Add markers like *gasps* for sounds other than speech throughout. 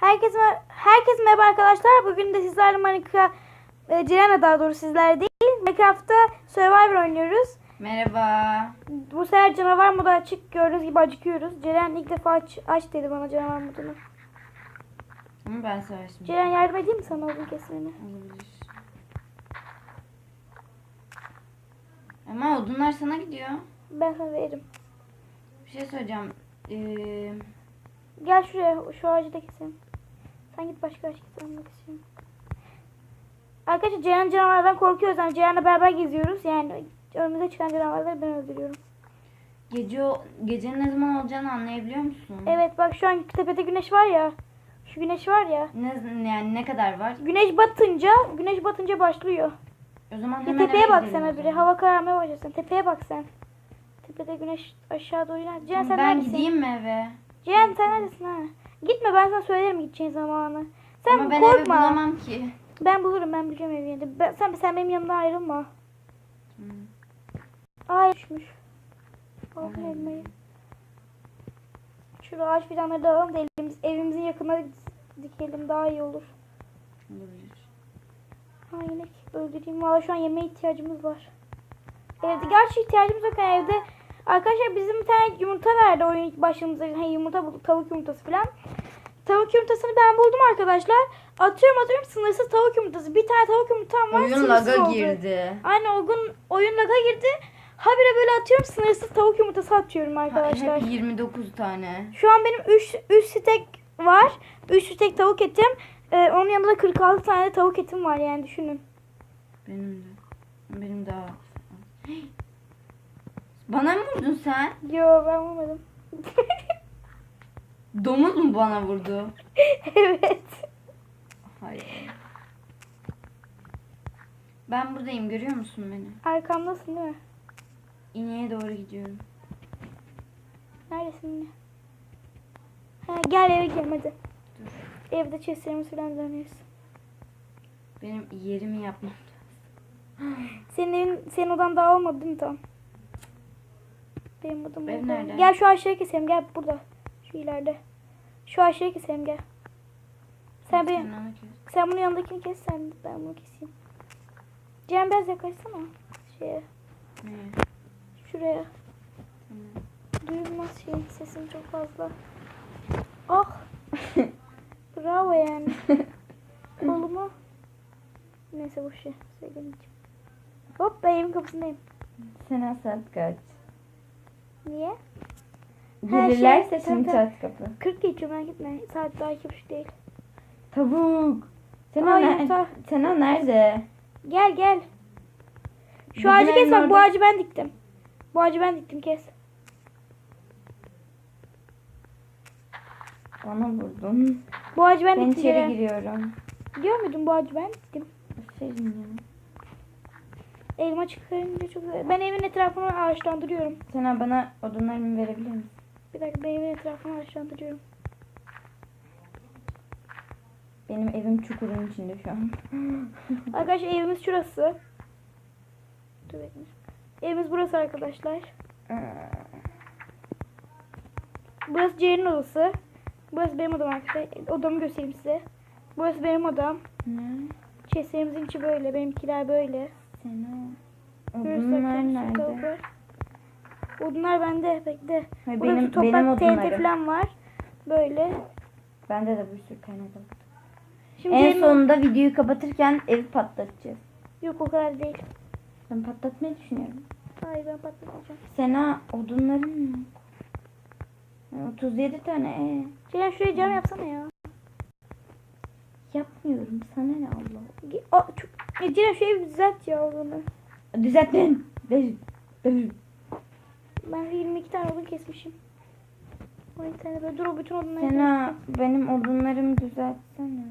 Herkes herkes merhaba arkadaşlar. Bugün de sizlerle Minecraft e, Ceren'le daha doğrusu sizler değil. Minecraft'ta Survivor oynuyoruz. Merhaba. Bu sefer canavar modu açık. Gördüğünüz gibi acıkıyoruz. Ceren ilk defa aç, aç dedi bana canavar modunu. Ama ben savaşmayayım. Ceren yardım edeyim mi sana odun kesmeni? Olabilir. Ama odunlar sana gidiyor. Ben sana veririm. Bir şey söyleyeceğim. Ee, Gel şuraya şu ağacı da keselim. Sen git başka. Ben de keseyim. Arkadaşlar Ceren canavardan korkuyoruz. Yani Ceren'le beraber geziyoruz. Yani önümüze çıkan canavarları ben öldürüyorum. gece o- gecenin ne zaman olacağını anlayabiliyor musun? Evet bak şu an tepede güneş var ya. Şu güneş var ya. Ne, yani ne kadar var? Güneş batınca, güneş batınca başlıyor. O zaman Bir hemen tepeye bak o biri. Hava kararmaya başlasın. Tepeye bak sen. Tepede güneş aşağı doğru iner. Ceren sen ben neredesin? gideyim mi eve? Ceren sen neredesin ha? Gitme ben sana söylerim gideceğin zamanı. Sen Ama ben evi korkma. bulamam ki. Ben bulurum ben biliyorum evi yerini. Ben, sen, sen benim yanımdan ayrılma. Hı. Ay düşmüş. Alın Aynen. elmayı. Şurada ağaç fidanları da alalım da elimiz, evimizin yakınına dikelim daha iyi olur. Olabilir. Ha inek öldüreyim. Valla şu an yemeğe ihtiyacımız var. Evde gerçi ihtiyacımız yok. Yani evde arkadaşlar bizim bir tane yumurta verdi oyun ilk başladığımızda. Hani yumurta bulduk. Tavuk yumurtası falan. Tavuk yumurtasını ben buldum arkadaşlar. Atıyorum atıyorum sınırsız tavuk yumurtası. Bir tane tavuk yumurtam var. Oyun laga oldu. girdi. Aynen o gün oyun laga girdi. Habire böyle atıyorum sınırsız tavuk yumurtası atıyorum Ha, arkadaşlar. hep 29 tane. Şu an benim 3 3 stek var. 3 stek tavuk etim. Ee, onun yanında da 46 tane tavuk etim var yani düşünün. Benim de. Benim daha. Bana mı vurdun sen? Yo ben vurmadım. *laughs* Domuz mu bana vurdu? *laughs* evet. Hayır. Ben buradayım görüyor musun beni? Arkamdasın değil mi? İneğe doğru gidiyorum. Neredesin yine? Ha, gel eve gidelim hadi. Dur. Evde chestlerimiz falan dönüyoruz. Benim yerimi yapmam. Senin evin, senin odan daha olmadı değil mi tam? Benim odam orada. nerede? Gel şu ağaçları keselim gel burada. Şu ileride. Şu ağaçları keselim gel. Sen bir, Tırnağını kes. sen bunun yanındakini kes sen ben bunu keseyim. Cem biraz yaklaşsana. Şeye, Neye? şuraya. Tamam. Duyulmaz şeyin sesim çok fazla. Ah. *laughs* Bravo yani. *laughs* Kolumu. Neyse boş ver. Söylemeyeceğim. Hop ben evin kapısındayım. Sen saat kaç? Niye? Her Gelirlerse şey- Tamam, saat kapı. 40 geçiyor merak etme. Saat daha buçuk değil. Tavuk. Sen Aa, o yumurta. nerede? Gel gel. Şu Bizim ağacı kes bak bu ağacı ben diktim. Bu ağacı ben diktim kes. Bana vurdun. Bu ağacı ben, Ben diktim. içeri Ceren. giriyorum. Biliyor muydun bu ağacı ben diktim. Aferin ya. Elma çıkarınca çok güzel. Ben evin etrafını ağaçlandırıyorum. Sen bana odunlarımı verebilir misin? Bir dakika ben evin etrafını ağaçlandırıyorum. Benim evim çukurun içinde şu an. *laughs* Arkadaşlar evimiz şurası. Dur bekle. Evimiz burası arkadaşlar. Burası Ceren'in odası. Burası benim odam arkadaşlar. Odamı göstereyim size. Burası benim odam. ne? Chestlerimizin içi böyle. Benimkiler böyle. Sen o. Burası Odunlar nerede? Odunlar bende. Bekle. Hayır, Burada benim, toprak benim TNT odunlarım. falan var. Böyle. Bende de bir sürü kaynak var. Şimdi En sonunda videoyu kapatırken evi patlatacağız. Yok o kadar değil. Ben patlatmayı düşünüyorum. Hayır ben patlatacağım. Sena odunların mı? 37 tane. E. Ceren şuraya cam yapsana ya. Yapmıyorum. Sana ne Allah. Aa, çok... Ya şu evi düzelt ya oğlunu. Düzelttin. Düz- düz. Ben de 22 tane odun kesmişim. 12 tane böyle dur o bütün odunları Sena benim odunlarımı düzeltsene.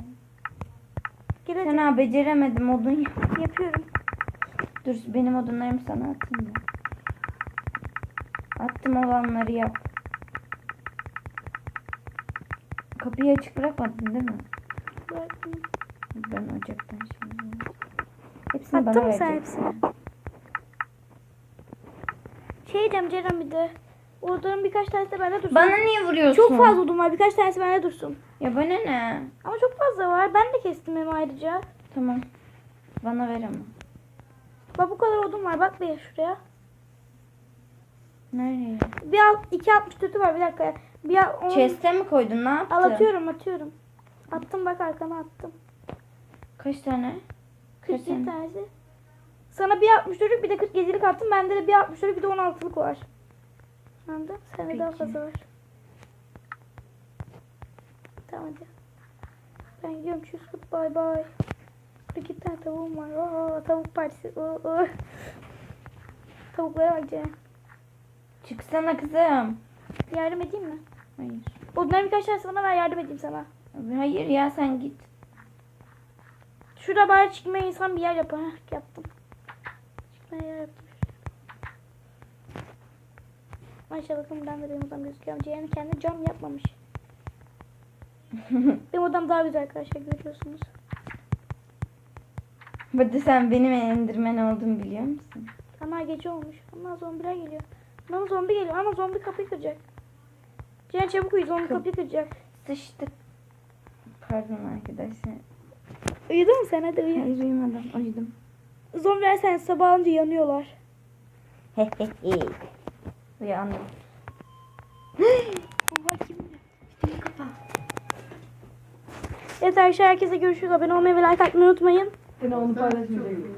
Gel hadi. Sena beceremedim odun yap. Yapıyorum. Dur benim odunlarımı sana atayım mı? Attım olanları yap. Kapıyı açık bırakmadın değil mi? Bıraktım. Ben ocaktan şimdi. Hepsini Attın bana mı sen vereceksin. hepsini? Şey diyeceğim Ceren bir de. Odaların birkaç tanesi de bende dursun. Bana niye vuruyorsun? Çok fazla odun var. Birkaç tanesi bende dursun. Ya bana ne? Ama çok fazla var. Ben de kestim hem ayrıca. Tamam. Bana ver ama. Bak bu kadar odun var. Bak bir şuraya. Nereye? Bir alt, iki altmış kötü var. Bir dakika. Bir al- on- Chest'e mi koydun? Ne yaptın? Al atıyorum atıyorum. Attım bak arkana attım. Kaç tane? Kaç 47 tane? tanesi. Sana bir 64'lük bir de 47'lik attım. Bende de bir 64'lük bir de 16'lık var. Anladın? Sende daha fazla var. Tamam hadi. Ben gidiyorum. Çüz bay bay. İki tane tavuğum var. Oo, tavuk partisi. Oo, oo. Tavuklara bak Ceren. Çıksana kızım. Yardım edeyim mi? Hayır. Onların birkaç tanesi bana ver yardım edeyim sana. Hayır ya sen git. Şurada bari çıkmaya insan bir yer yapar. Heh, yaptım. Çıkmaya yer yaptım. Maşallah bakın buradan da benim odam gözüküyor. Ceyhan kendi cam yapmamış. *laughs* benim odam daha güzel arkadaşlar görüyorsunuz. Burada sen benim endirmen olduğumu biliyor musun? Ama gece olmuş. Ama zombiler geliyor. Ama zombi geliyor. Ama zombi kapıyı kıracak. Ceyhan çabuk uyu zombi Kap- kapıyı kıracak. Sıçtık. Pardon arkadaşlar. Uyudun mu sen? Hadi uyu. Hayır uyumadım. Uyudum. Zombiler sen sabah olunca yanıyorlar. Uyandım. *gasps* Evet arkadaşlar herkese görüşürüz. Abone olmayı ve like atmayı unutmayın. Ben onu paylaşmayacağım.